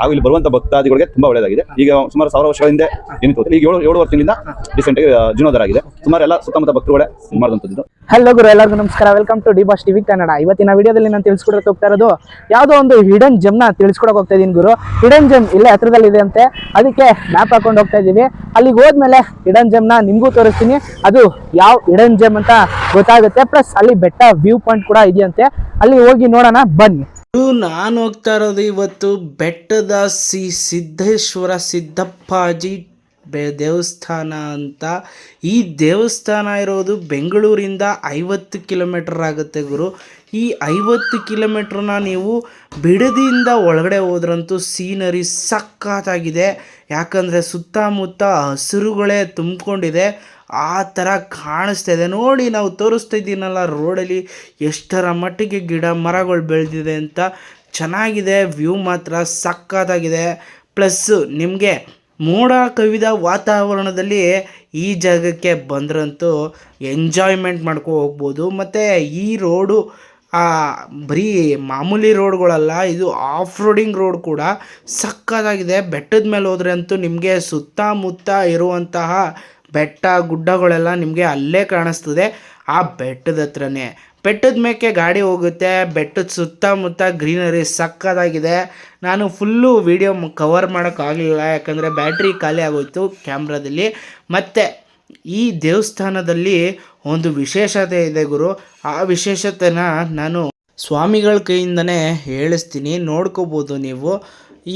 ಹಾಗೂ ಇಲ್ಲಿ ಬರುವಂತ ಭಕ್ತಾದಿಗಳಿಗೆ ತುಂಬಾ ಒಳ್ಳೆಯದಾಗಿದೆ. ಈಗ ಸುಮಾರು ಸಾವಿರ ವರ್ಷಗಳ ಹಿಂದೆ ಏನಿತ್ತು. ಈಗ ಏಳು ಏಳು ವರ್ಷದಿಂದ ರೀಸೆಂಟ್ ಆಗಿ ಆಗಿದೆ. ಸುಮಾರು ಎಲ್ಲ ಸುತ್ತಮುತ್ತ ಭಕ್ತರುಗಳೇ ಇದು ಮಾಡಿದಂಥದ್ದು ಹಲೋ ಗುರು, ಎಲ್ಲರಿಗೂ ನಮಸ್ಕಾರ. Welcome to D Boss TV Kannada ಇವತ್ತಿನ ವಿಡಿಯೋದಲ್ಲಿ ನಾನು ತಿಳಿಸ್ಕೊಡಕ್ಕೆ ಹೋಗ್ತಾ ಇರೋದು ಯಾವುದೋ ಒಂದು ಹಿಡನ್ ಜಮ್ನ ತಿಳಿಸ್ಕೊಡಕ್ಕೆ ಹೋಗ್ತಾ ಇದೀನಿ ಗುರು. ಹಿಡನ್ ಜಮ್ ಇಲ್ಲೇ ಹತ್ರದಲ್ಲಿದೆ ಅಂತೆ. ಅದಕ್ಕೆ ಮ್ಯಾಪ್ ಹಾಕೊಂಡು ಹೋಗ್ತಾ ಇದ್ದೀವಿ. ಅಲ್ಲಿಗೆ ಹೋದ್ಮೇಲೆ ಹಿಡನ್ ಜಮ್ನ ನಿಮಗೂ ತೋರಿಸ್ತೀನಿ. ಅದು ಯಾವ ಹಿಡನ್ ಜಮ್ ಅಂತ ಗೊತ್ತಾಗುತ್ತೆ. ಪ್ಲಸ್ ಅಲ್ಲಿ ಬೆಟ್ಟ ವ್ಯೂ ಪಾಯಿಂಟ್ ಕೂಡ ಇದೆಯಂತೆ. ಅಲ್ಲಿ ಹೋಗಿ ನೋಡೋಣ. ಬನ್ನಿ. ನಾನು ಹೋಗ್ತಾ ಇರೋದು ಇವತ್ತು ಬೆಟ್ಟದ ಸಿ ಸಿದ್ದೇಶ್ವರ ಸಿದ್ದಪ್ಪಾಜಿ ಬೆ, ದೇವಸ್ಥಾನ ಅಂತ. ಈ ದೇವಸ್ಥಾನ ಇರೋದು ಬೆಂಗಳೂರಿಂದ ಐವತ್ತು ಕಿಲೋಮೀಟರ್ ಆಗುತ್ತೆ ಗುರು. ಈ ಐವತ್ತು ಕಿಲೋಮೀಟ್ರನ್ನ ನೀವು ಬಿಡದಿಯಿಂದ ಒಳಗಡೆ ಹೋದ್ರಂತೂ ಸೀನರಿ ಸಖತ್ತಾಗಿದೆ. ಯಾಕಂದರೆ ಸುತ್ತಮುತ್ತ ಹಸಿರುಗಳೇ ತುಂಬಿಕೊಂಡಿದೆ. ಆ ಥರ ಕಾಣಿಸ್ತಾ ಇದೆ. ನೋಡಿ ನಾವು ತೋರಿಸ್ತಾ ಇದ್ದೀನಲ್ಲ ರೋಡಲ್ಲಿ ಎಷ್ಟರ ಮಟ್ಟಿಗೆ ಗಿಡ ಮರಗಳು ಬೆಳೆದಿದೆ ಅಂತ. ಚೆನ್ನಾಗಿದೆ, ವ್ಯೂ ಮಾತ್ರ ಸಕ್ಕತ್ತಾಗಿದೆ ಪ್ಲಸ್ಸು ನಿಮಗೆ ಮೋಡ ಕವಿದ ವಾತಾವರಣದಲ್ಲಿ ಈ ಜಾಗಕ್ಕೆ ಬಂದ್ರಂತೂ ಎಂಜಾಯ್ಮೆಂಟ್ ಮಾಡ್ಕೊ ಹೋಗ್ಬೋದು. ಮತ್ತು ಈ ರೋಡು ಬರೀ ಮಾಮೂಲಿ ರೋಡ್ಗಳಲ್ಲ, ಇದು ಆಫ್ ರೋಡಿಂಗ್ ರೋಡ್ ಕೂಡ ಸಕ್ಕತ್ತಾಗಿದೆ. ಬೆಟ್ಟದ ಮೇಲೆ ಹೋದ್ರೆ ಅಂತೂ ನಿಮಗೆ ಸುತ್ತಮುತ್ತ ಇರುವಂತಹ ಬೆಟ್ಟ ಗುಡ್ಡಗಳೆಲ್ಲ ನಿಮಗೆ ಅಲ್ಲೇ ಕಾಣಿಸ್ತದೆ. ಆ ಬೆಟ್ಟದ ಹತ್ರನೇ ಬೆಟ್ಟದ ಮೇಕೆ ಗಾಡಿ ಹೋಗುತ್ತೆ, ಬೆಟ್ಟದ ಸುತ್ತಮುತ್ತ ಗ್ರೀನರಿ ಸಕ್ಕತ್ತಾಗಿದೆ. ನಾನು ಫುಲ್ಲು ವೀಡಿಯೋ ಕವರ್ ಮಾಡೋಕ್ಕಾಗಲಿಲ್ಲ ಯಾಕಂದರೆ ಬ್ಯಾಟ್ರಿ ಖಾಲಿ ಆಗೋಯ್ತು ಕ್ಯಾಮ್ರಾದಲ್ಲಿ ಮತ್ತು ಈ ದೇವಸ್ಥಾನದಲ್ಲಿ ಒಂದು ವಿಶೇಷತೆ ಇದೆ ಗುರು. ಆ ವಿಶೇಷತೆನ ನಾನು ಸ್ವಾಮಿಗಳ ಕೈಯಿಂದನೇ ಹೇಳಿಸ್ತೀನಿ, ನೋಡ್ಕೋಬೋದು ನೀವು.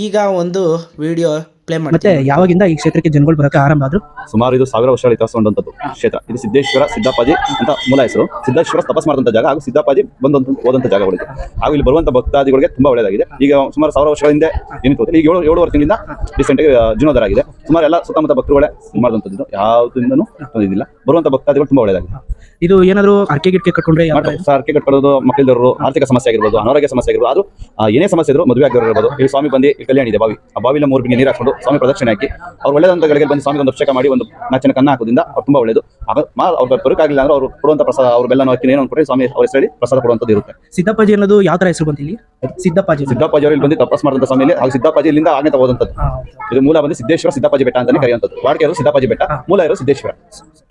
ಈಗ ಒಂದು ವಿಡಿಯೋ ಪ್ಲೇ ಮತ್ತೆ ಯಾವಾಗಿಂದ ಈ ಕ್ಷೇತ್ರಕ್ಕೆ ಜನಗಳು ಬರೋಕೆ ಆರಂಭ ಆದ್ರು? ಸುಮಾರು ಇದು ಸಾವಿರ ವರ್ಷಗಳ ಇತಿಹಾಸ ಹೊಂದಂತದ್ದು ಕ್ಷೇತ್ರ. ಇದು ಸಿದ್ದೇಶ್ವರ ಸಿದ್ದಾಪಾಜಿ ಅಂತ ಮೂಲ ಹೆಸರು. ಸಿದ್ದೇಶ್ವರ ತಪಸ್ ಮಾಡಿದಂಥ ಜಾಗ ಹಾಗೂ ಸಿದ್ದಾಪಾಜಿ ಬಂದಂತ ಹೋದಂತ ಜಾಗಗಳಿದೆ. ಹಾಗೂ ಇಲ್ಲಿ ಬರುವಂತ ಭಕ್ತಾದಿಗಳಿಗೆ ತುಂಬಾ ಒಳ್ಳೆಯದಾಗಿದೆ. ಈಗ ಸುಮಾರು ಸಾವಿರ ವರ್ಷಗಳ ಹಿಂದೆ ಏನಿತ್ತು ಗೊತ್ತಿಲ್ಲ. ಈಗ ಏಳು ಏಳು ವರ್ಷದಿಂದ ರೀಸೆಂಟ್ ಆಗಿ ಜೀರ್ಣೋದ್ಧಾರ ಆಗಿದೆ ಸುಮಾರು ಎಲ್ಲ ಸುತ್ತಮುತ್ತ ಭಕ್ತರುಗಳೇ ಇದು ಮಾಡಿದಂಥದ್ದು ಯಾವುದರಿಂದನೂ ಇದಿಲ್ಲ ಬರುವಂತ ಭಕ್ತಾದಿಗಳು ತುಂಬಾ ಒಳ್ಳೆಯದಾಗಿದೆ. ಇದು ಏನಾದ್ರು ಅರ್ಕೆ ಗಿಟ್ಕೆ ಕಟ್ಕೊಂಡ್ರೆ ಸರ್ ಅರ್ಕೆ ಕಟ್ಕೊಳ್ಳೋದು ಮಕ್ಕಳಿದ್ದವರು ಆರ್ಥಿಕ ಸಮಸ್ಯೆ ಆಗಿರ್ಬೋದು ಅನಾರೋಗ್ಯ ಸಮಸ್ಯೆ ಆಗಿರ್ಬೋದು ಅದು ಆ, ಏನೇ ಸಮಸ್ಯೆ ಇದ್ರು ಮದುವೆ ಆಗಿರೋರು ಇರ್ಬೋದು. ಇಲ್ಲಿ ಸ್ವಾಮಿ ಬಂದು ಇಲ್ಲಿ ಕಲ್ಯಾಣ ಇದೆ ಬಾವಿ. ಆ ಬಾವಿಲ ಮೂರು ಬಿಂಗೆ ನೀರು ಹಾಕೊಂಡು ಸ್ವಾಮಿ ಪ್ರದಕ್ಷಿಣೆ ಹಾಕಿ ಅವ್ರು ಒಳ್ಳೆದಂತ ಗಳಿಗೆ ಬಂದು ಸ್ವಾಮಿಗೆ ಒಂದು ಅಭಿಷೇಕ ಮಾಡಿ ಒಂದು ನಾಚಿನ ಕನ್ನ ಹಾಕೋದ್ರಿಂದ ಅವ್ರು ತುಂಬಾ ಒಳ್ಳೆಯದು ಅವ್ರ ಬರೋಕ್ಕಾಗಲಿಲ್ಲ ಅಂದ್ರೆ ಅವರು ಕೊಡುವಂತ ಪ್ರಸಾದ ಅವ್ರ ಬೆಲ್ಲನ ಹಾಕಿ ಏನೋ ಕೊಡಿ ಸ್ವಾಮಿ ಅವ್ರ ಹೆಸರಲ್ಲಿ ಪ್ರಸಾದ ಕೊಡುವಂಥದ್ದು ಇರುತ್ತೆ. ಸಿದ್ದಪ್ಪಾಜಿ ಅನ್ನೋದು ಯಾವ ತರ ಹೆಸರು ಬಂತಿಲ್ಲಿ ಸಿದ್ದಪ್ಪಾಜಿ. ಸಿದ್ದಪ್ಪಾಜಿ. ಅವರು ಇಲ್ಲಿ ಬಂದು ತಪಸ್ ಮಾಡಿದಂತ ಸ್ವಾಮಿ ಹಾಗೂ ಸಿದ್ದಪ್ಪಾಜಿ ಇಲ್ಲಿಂದ ಆಗಂತ ಹೋದಂಥದ್ದು ಇದು ಮೂಲ ಬಂದು ಸಿದ್ದೇಶ್ವರ ಸಿದ್ದಪ್ಪಾಜಿ ಬೆಟ್ಟ ಅಂತಾನೆ ಕರೆಯುವಂಥದ್ದು. ವಾಡಿಕೆ ಇರೋದು ಸಿದ್ದಪ್ಪಾಜಿ ಬೆಟ್ಟ ಮೂಲ ಇರೋ ಸಿದ್ದೇಶ್ವರ.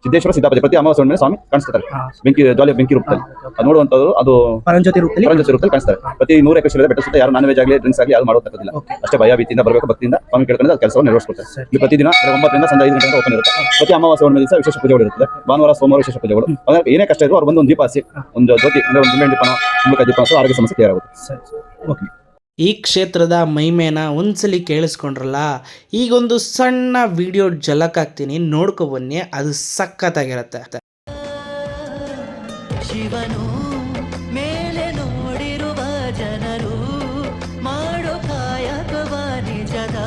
ಸಿದ್ದೇಶ್ವರ ಸಿದ್ದಪ್ಪಾಜಿ ಪ್ರತಿ ಅಮಾವಾಸ್ಯೆ ಹುಣ್ಣಿಮೆ ಸ್ವಾಮಿ ಕಾಣಿಸ್ತಾರೆ. ಬೆಂಕಿ ಜ್ವಾಲೆ ಬೆಂಕಿ ರೂಪದಲ್ಲಿ. ಅದು ನೋಡುವಂಥದ್ದು ಅದು ಪರಂಜೋತಿ ರೂಪದಲ್ಲಿ? ಪರಂಜೋತಿ ರೂಪದಲ್ಲಿ ಕಾಣಿಸ್ತಾರೆ. ಪ್ರತಿ ನೂರ ಎಕರೆ ಶಿಲೆ ಬೆಟ್ಟ ಸುತ್ತ ಯಾರು ನಾನ್ ವೆಜ್ ಆಗಲಿ ಡ್ರಿಂಕ್ಸ್ ಆಗಲಿ ಯಾರು ಮಾಡೋಕ್ಕಾಗೋದಿಲ್ಲ ಅಷ್ಟೇ ಭಯ ಭೀತಿಯಿಂದ ಬರಬೇಕು ಭಕ್ತಿಯಿಂದ ಸ್ವಾಮಿ ಕೇಳ್ಕೊಂಡು ಅದು ಕೆಲಸವನ್ನು ನೆರವೇರಿಸ್ಕೊಡ್ತಾರೆ ಇಲ್ಲಿ ಪ್ರತಿದಿನ ಒಂಬತ್ತರಿಂದ ಸಂಜೆ ಐದು ಗಂಟೆ ಓಪನ್ ಇರುತ್ತೆ. ಪ್ರತಿ ಅಮಾವಾಸ್ಯೆ ದಿವಸ ವಿಶೇಷ ಪೂಜೆಗಳು ಇರುತ್ತೆ ಭಾನುವಾರ ಸೋಮವಾರ ವಿಶೇಷ ಪೂಜೆಗಳು. ಅಂದ್ರೆ ಏನೇ ಕಷ್ಟ ಇದ್ರು ಅವ್ರು ಬಂದು ಒಂದು ದೀಪ ಹಚ್ಚಿ ಒಂದು ಜ್ಯೋತಿ ಅಂದ್ರೆ ಒಂದು ದೀಪನ ಕುಂಬಳಕಾಯಿ ದೀಪ ಆರೋಗ್ಯ ಸಮಸ್ಯೆ ಕ್ಲಿಯರ್ ಆಗುತ್ತೆ. ಈ ಕ್ಷೇತ್ರದ ಮಹಿಮೆನ ಒಂದ್ಸಲಿ ಕೇಳಿಸ್ಕೊಂಡ್ರಲ್ಲ, ಈಗೊಂದು ಸಣ್ಣ ವಿಡಿಯೋ ಜಲಕ್ ಹಾಕ್ತೀನಿ ನೋಡ್ಕೊ ಬನ್ನಿ, ಅದು ಸಖತ್ತಾಗಿರತ್ತೆ ಶಿವನು ಮೇಲೆ ನೋಡಿರುವ ಜನರು ಮಾಡೋ ಕಾಯಕವ ನಿಜದ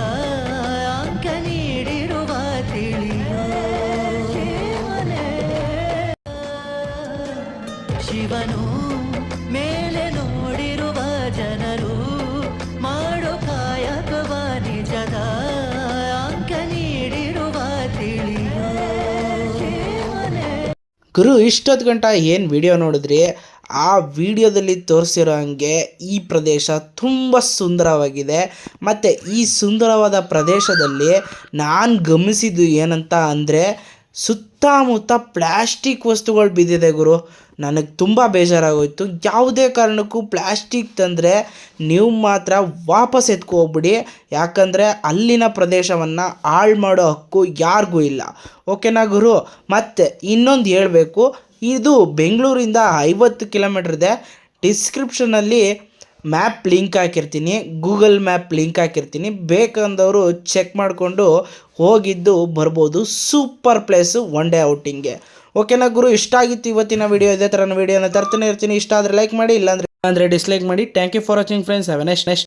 ಅಂಕ ನೀಡಿರುವ ಶಿವನೇ. ಶಿವನು ಮೇಲೆ ಗುರು, ಇಷ್ಟೊತ್ತು ಗಂಟ ಏನು ವಿಡಿಯೋ ನೋಡಿದ್ರಿ? ಆ ವಿಡಿಯೋದಲ್ಲಿ ತೋರಿಸಿರೋ ಹಂಗೆ ಈ ಪ್ರದೇಶ ತುಂಬ ಸುಂದರವಾಗಿದೆ. ಮತ್ತು ಈ ಸುಂದರವಾದ ಪ್ರದೇಶದಲ್ಲಿ ನಾನು ಗಮನಿಸಿದ್ದು ಏನಂತ ಅಂದರೆ ಸುತ್ತಮುತ್ತ ಪ್ಲ್ಯಾಸ್ಟಿಕ್ ವಸ್ತುಗಳು ಬಿದ್ದಿದೆ ಗುರು. ನನಗೆ ತುಂಬ ಬೇಜಾರಾಗೋಯಿತು. ಯಾವುದೇ ಕಾರಣಕ್ಕೂ ಪ್ಲ್ಯಾಸ್ಟಿಕ್ ತಂದರೆ ನೀವು ಮಾತ್ರ ವಾಪಸ್ ಎತ್ಕೊ ಹೋಗ್ಬಿಡಿ ಯಾಕಂದರೆ ಅಲ್ಲಿನ ಪ್ರದೇಶವನ್ನು ಹಾಳು ಮಾಡೋ ಹಕ್ಕು ಯಾರಿಗೂ ಇಲ್ಲ. ಓಕೆನಾ ಗುರು? ಮತ್ತು ಇನ್ನೊಂದು ಹೇಳಬೇಕು. ಇದು ಬೆಂಗಳೂರಿಂದ ಐವತ್ತು ಕಿಲೋಮೀಟ್ರ್ ಇದೆ. ಡಿಸ್ಕ್ರಿಪ್ಷನಲ್ಲಿ ಮ್ಯಾಪ್ ಲಿಂಕ್ ಹಾಕಿರ್ತೀನಿ, ಗೂಗಲ್ ಮ್ಯಾಪ್ ಲಿಂಕ್ ಹಾಕಿರ್ತೀನಿ. ಬೇಕಂದವರು ಚೆಕ್ ಮಾಡಿಕೊಂಡು ಹೋಗಿದ್ದು ಬರ್ಬೋದು. ಸೂಪರ್ ಪ್ಲೇಸು ಒನ್ ಡೇ ಔಟಿಂಗ್ಗೆ. ಓಕೆನಾ ಗುರು? ಇಷ್ಟ ಆಗಿತ್ತು ಇವತ್ತಿನ ವಿಡಿಯೋ? ಇದೇ ಥರ ವಿಡಿಯೋನ ತರ್ತಾನೆ ಇರ್ತೀನಿ. ಇಷ್ಟ ಆದರೆ ಲೈಕ್ ಮಾಡಿ, ಇಲ್ಲಾಂದರೆ ಅಂದರೆ ಡಿಸ್ಲೈಕ್ ಮಾಡಿ. Thank you for watching friends have next next